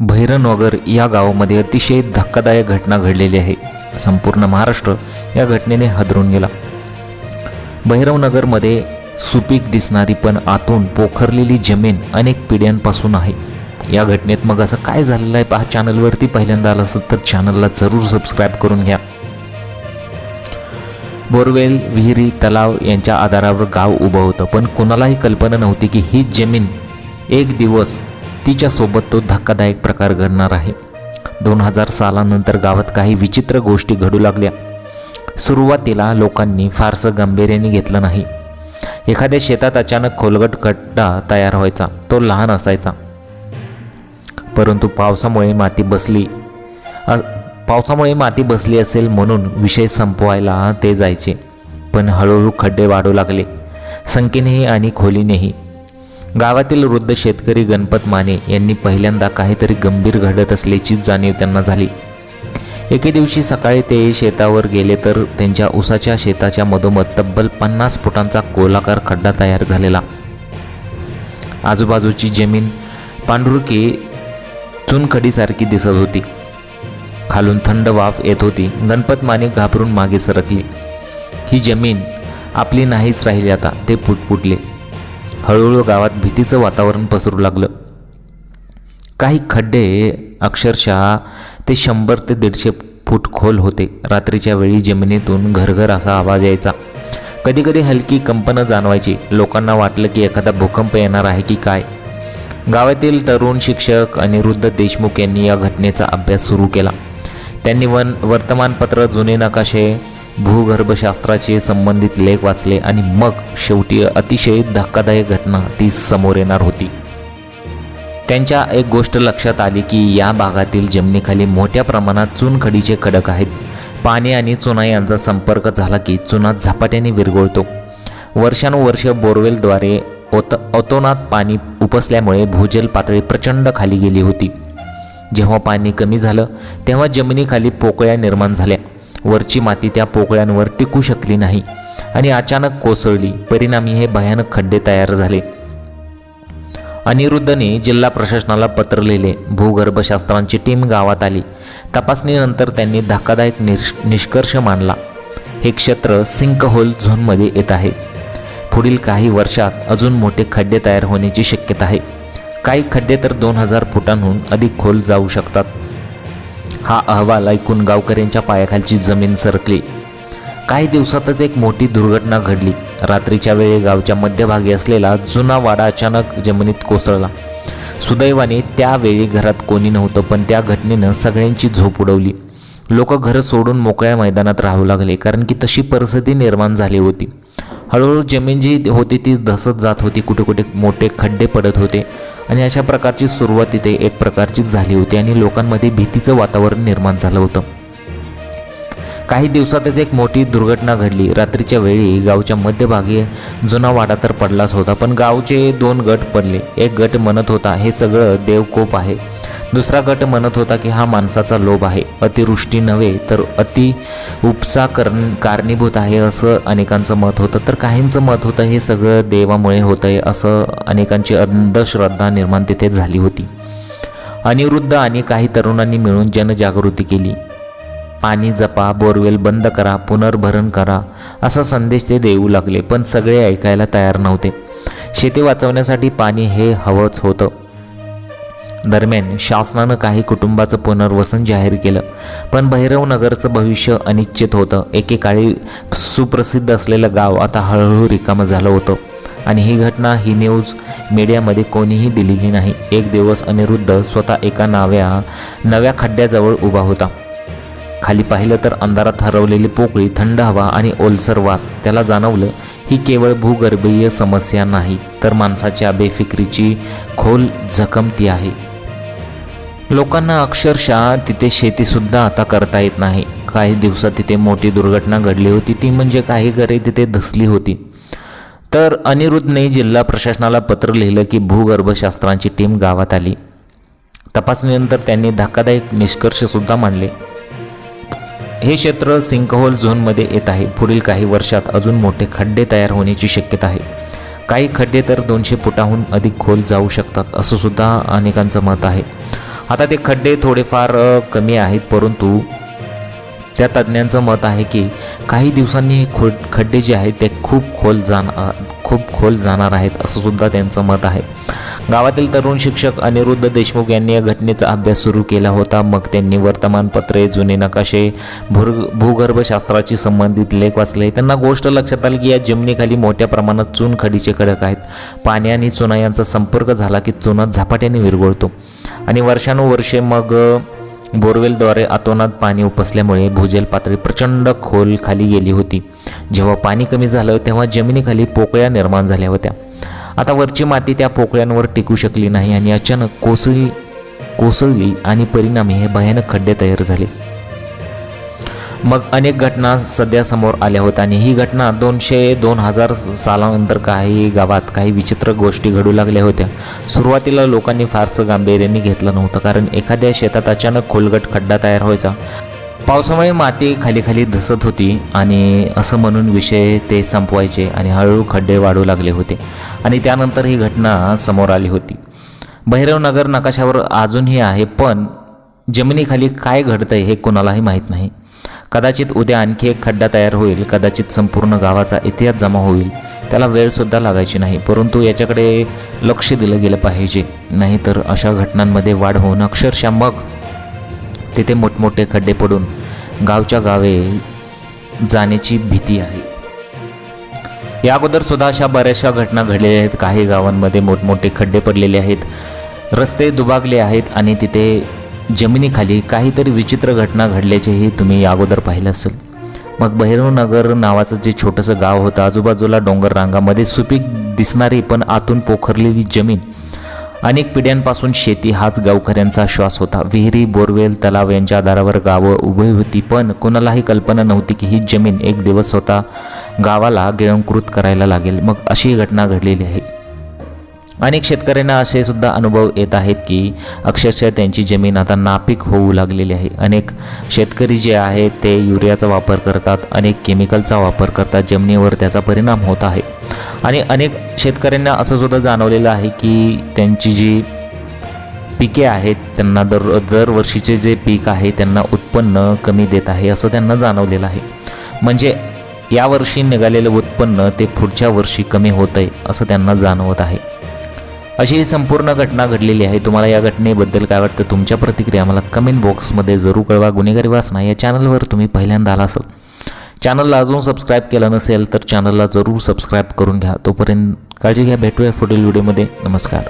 भैरनगर या गावामध्ये अतिशय धक्कादायक घटना घडलेली आहे. संपूर्ण महाराष्ट्र या घटनेने हादरून गेला. भैरवनगरमध्ये सुपीक दिसणारी पण आतून पोखरलेली जमीन अनेक पिढ्यांपासून आहे. या घटनेत मग असं काय झालेलं आहे पहा चॅनलवरती पहिल्यांदा आलं असेल तर चॅनलला जरूर सबस्क्राईब करून घ्या. बोरवेल विहिरी तलाव यांच्या आधारावर गाव उभं होतं पण कोणालाही कल्पना नव्हती की ही जमीन एक दिवस तिच्यासोबत तो धक्कादायक प्रकार घडणार आहे. दोन हजार सालानंतर गावात काही विचित्र गोष्टी घडू लागल्या. सुरुवातीला लोकांनी फारसं गांभीर्याने घेतलं नाही. एखाद्या शेतात अचानक खोलगट खड्डा तयार व्हायचा तो लहान असायचा. परंतु पावसामुळे माती बसली पावसामुळे माती बसली असेल म्हणून विषय संपवायला ते जायचे. पण हळूहळू खड्डे वाढू लागले. संख्येनेही आणि खोलीनेही गावातील वृद्ध शेतकरी गणपत माने यांनी पहिल्यांदा काहीतरी गंभीर घडत असल्याची जाणीव त्यांना झाली. एके दिवशी सकाळी ते शेतावर गेले तर त्यांच्या उसाच्या शेताच्या मधोमध तब्बल पन्नास फुटांचा गोलाकार खड्डा तयार झालेला. आजूबाजूची जमीन पांढुरकी चुनखडीसारखी दिसत होती. खालून थंड वाफ येत होती. गणपत माने घाबरून मागे सरकली. ही जमीन आपली नाहीच राहिली आता. ते फुटफुटले. हळूहळू गावात भीतीचं वातावरण पसरू लागलं. काही खड्डे अक्षरशः ते शंभर ते दीडशे फूट खोल होते. रात्रीच्या वेळी जमिनीतून घरघर असा आवाज यायचा. कधीकधी हलकी कंपनं जाणवायची. लोकांना वाटलं की एखादा भूकंप येणार आहे की काय? गावातील तरुण शिक्षक अनिरुद्ध देशमुख यांनी या घटनेचा अभ्यास सुरू केला. त्यांनी वन वर्तमानपत्र जुने नकाशे भूगर्भशास्त्राचे संबंधित लेख वाचले आणि मग शेवटी अतिशय धक्कादायक घटना ती समोर येणार होती. त्यांच्या एक गोष्ट लक्षात आली की या भागातील जमिनीखाली मोठ्या प्रमाणात चुनखडीचे खडक आहेत. पाणी आणि चुना यांचा संपर्क झाला की चुना झपाट्याने विरघळतो. वर्षानुवर्ष बोरवेलद्वारे ओत ओतोनात पाणी उपसल्यामुळे भूजल पातळी प्रचंड खाली गेली होती. जेव्हा पाणी कमी झालं तेव्हा जमिनीखाली पोकळ्या निर्माण झाल्या. वरची माती त्या पोकळ्यांवर टिकू शकली नाही आणि अचानक कोसळली. परिणामी हे भयानक खड्डे तयार झाले. अनिरुद्धने जिल्हा प्रशासनाला पत्र लिहिले भूगर्भशास्त्रांची टीम गावात आली. तपासणीनंतर त्यांनी धक्कादायक निष निष्कर्ष मांडला. हे क्षेत्र सिंक होल झोनमध्ये येत आहे. पुढील काही वर्षात अजून मोठे खड्डे तयार होण्याची शक्यता आहे. काही खड्डे तर दोन हजार फुटांहून अधिक खोल जाऊ शकतात. हा अहवाल ऐकून गावकऱ्यांच्या पायाखालची जमीन सरकली. काही दिवसातच एक मोठी दुर्घटना घडली. रात्रीच्या वेळी गावच्या मध्यभागी असलेला जुना वाडा अचानक जमिनीत कोसळला. सुदैवाने त्यावेळी घरात कोणी नव्हतं पण त्या घटनेनं सगळ्यांची झोप उडवली. लोक घरं सोडून मोकळ्या मैदानात राहू लागले कारण की तशी परिस्थिती निर्माण झाली होती. हळूहळू जमीन जी होती ती धसत जात होती कुठे कुठे मोठे खड्डे पडत होते. आणि अशा प्रकारची सुरुवात तिथे एक प्रकारची झाली होती आणि लोकांमध्ये भीतीचं वातावरण निर्माण झालं होतं. काही दिवसातच एक मोठी दुर्घटना घडली. रात्रीच्या वेळी गावच्या मध्यभागी जुना वाडा तर पडलाच होता पण गावचे दोन गट पडले. एक गट म्हणत होता हे सगळं देवकोप आहे. दुसरा गट म्हणत होता की हा माणसाचा लोभ आहे. अतिवृष्टी नव्हे तर अति उपसा करण कारणीभूत आहे असं अनेकांचं मत होतं. तर काहींचं मत होतं हे सगळं देवामुळे होतं आहे असं अनेकांची अंधश्रद्धा निर्माण तिथे झाली होती. अनिरुद्ध आणि काही तरुणांनी मिळून जनजागृती केली. पाणी जपा बोरवेल बंद करा पुनर्भरण करा असा संदेश ते देऊ लागले पण सगळे ऐकायला तयार नव्हते. शेती वाचवण्यासाठी पाणी हे हवंच होतं. दरम्यान शासनानं काही कुटुंबाचं पुनर्वसन जाहीर केलं. पण भैरवनगरचं भविष्य अनिश्चित होतं. एकेकाळी सुप्रसिद्ध असलेलं गाव आता हळूहळू रिकामं झालं होतं. आणि ही घटना ही न्यूज मीडियामध्ये कोणीही दिलेली नाही. एक दिवस अनिरुद्ध स्वतः एका नाव्या नव्या खड्ड्याजवळ उभा होता. खाली पाहिलं तर अंधारात हरवलेली पोकळी थंड हवा आणि ओलसर वास. त्याला जाणवलं ही केवळ भूगर्भीय समस्या नाही तर माणसाच्या बेफिक्रीची खोल जखम ती आहे. लोकांना अक्षरशः तिथे शेतीसुद्धा आता करता येत नाही. काही दिवसात तिथे मोठी दुर्घटना घडली होती. ती म्हणजे काही घरे तिथे धसली होती. तर अनिरुद्धने जिल्हा प्रशासनाला पत्र लिहिलं की भूगर्भशास्त्रांची टीम गावात आली. तपासणीनंतर त्यांनी धक्कादायक निष्कर्षसुद्धा मांडले. हे क्षेत्र सिंकहोल झोनमध्ये येत आहे. पुढील काही वर्षात अजून मोठे खड्डे तयार होण्याची शक्यता आहे. काही खड्डे तर दोनशे फुटाहून अधिक खोल जाऊ शकतात असं सुद्धा अनेकांचं मत आहे. आता ते खड्डे थोडेफार कमी आहेत परंतु त्या तज्ज्ञांचं मत आहे की काही दिवसांनी हे खो खड्डे जे आहेत ते खूप खोल जाणार खूप खोल जाणार आहेत असं सुद्धा त्यांचं मत आहे. गावातील तरुण शिक्षक अनिरुद्ध देशमुख यांनी या घटनेचा अभ्यास सुरू केला होता. मग त्यांनी वर्तमानपत्रे जुने नकाशे भूर भूगर्भशास्त्राशी संबंधित लेख वाचले. त्यांना गोष्ट लक्षात आली की या जमिनीखाली मोठ्या प्रमाणात चुनखडीचे खडक आहेत. पाणी आणि चुना यांचा संपर्क झाला की चुना झपाट्याने विरघळतो. आणि वर्षानुवर्षे मग बोरवेलद्वारे अतोनात पाणी उपसल्यामुळे भूजल पातळी प्रचंड खोल खाली गेली होती. जेव्हा पाणी कमी झालं तेव्हा जमिनीखाली पोकळ्या निर्माण झाल्या होत्या. आता वरची माती त्या पोकळ्यांवर टिकू शकली नाही आणि अचानक कोसळी कोसळली आणि परिणामी हे भयानक खड्डे तयार झाले. मग अनेक घटना सध्या समोर आल्या होत्या आणि ही घटना दोनशे दोन हजार सालानंतर काही गावात काही विचित्र गोष्टी घडू लागल्या होत्या. सुरुवातीला लोकांनी फारसं गांभीर्याने घेतलं नव्हतं कारण एखाद्या शेतात अचानक खोलगट खड्डा तयार व्हायचा. पावसामुळे माती खाली खाली धसत होती आणि असं म्हणून विषय ते संपवायचे आणि हळूहळू खड्डे वाढू लागले होते आणि त्यानंतर ही घटना समोर आली होती. भैरवनगर नकाशावर अजूनही आहे पण जमिनीखाली काय घडतंय हे कोणालाही माहीत नाही. कदाचित उद्या आणखी एक खड्डा तयार होईल कदाचित संपूर्ण गावाचा इतिहास जमा होईल. त्याला वेळसुद्धा लागायची नाही परंतु याच्याकडे लक्ष दिलं गेलं पाहिजे. नाहीतर अशा घटनांमध्ये वाढ होऊन अक्षरशः मग तिथे मोठमोठे खड्डे पडून गावच्या गावे जाण्याची भीती आहे. या अगोदर सुद्धा अशा बऱ्याचशा घटना घडलेल्या आहेत. काही गावांमध्ये मोठमोठे खड्डे पडलेले आहेत. रस्ते दुबागले आहेत आणि तिथे जमिनीखाली काहीतरी विचित्र घटना घडल्याचेही तुम्ही अगोदर पाहिलं असेल. मग भैरवनगर नावाचं जे छोटंसं गाव होतं आजूबाजूला डोंगर रांगामध्ये सुपीक दिसणारी पण आतून पोखरलेली जमीन अनेक पिढ्यांपासून शेती हाच गावकऱ्यांचा श्वास होता. विहिरी बोरवेल तलाव यांच्या आधारावर गावं उभी होती पण कोणालाही कल्पना नव्हती की ही जमीन एक दिवस स्वतः गावाला गिळंकृत करायला लागेल. मग अशी घटना घडलेली आहे. अनेक शेतकऱ्यांना असे सुद्धा अनुभव येत आहेत की अक्षरशः त्यांची जमीन आता नापीक होऊ लागलेली आहे. अनेक शेतकरी जे आहेत ते युरियाचा वापर करतात अनेक केमिकलचा वापर करतात जमिनीवर त्याचा परिणाम होत आहे. आणि अनेक शेतकऱ्यांना असं सुद्धा जाणवलेलं आहे की त्यांची जी पिके आहेत त्यांना दर दरवर्षीचे जे पीक आहे त्यांना उत्पन्न कमी देत आहे असं त्यांना जाणवलेलं आहे. म्हणजे यावर्षी निघालेलं उत्पन्न ते पुढच्या वर्षी कमी होतं आहे असं त्यांना जाणवत आहे. अशी ही संपूर्ण घटना घडलेली आहे. तुम्हाला या घटनेबद्दल काय वाटतं? तुमच्या प्रतिक्रिया मला कमेंट बॉक्समध्ये जरूर कळवा. गुन्हेगारी वासना या चॅनलवर तुम्ही पहिल्यांदा आला असाल. चॅनलला अजून सबस्क्राईब केलं नसेल तर चॅनलला जरूर सबस्क्राईब करून घ्या. तोपर्यंत काळजी घ्या. भेटूया पुढील व्हिडिओमध्ये नमस्कार.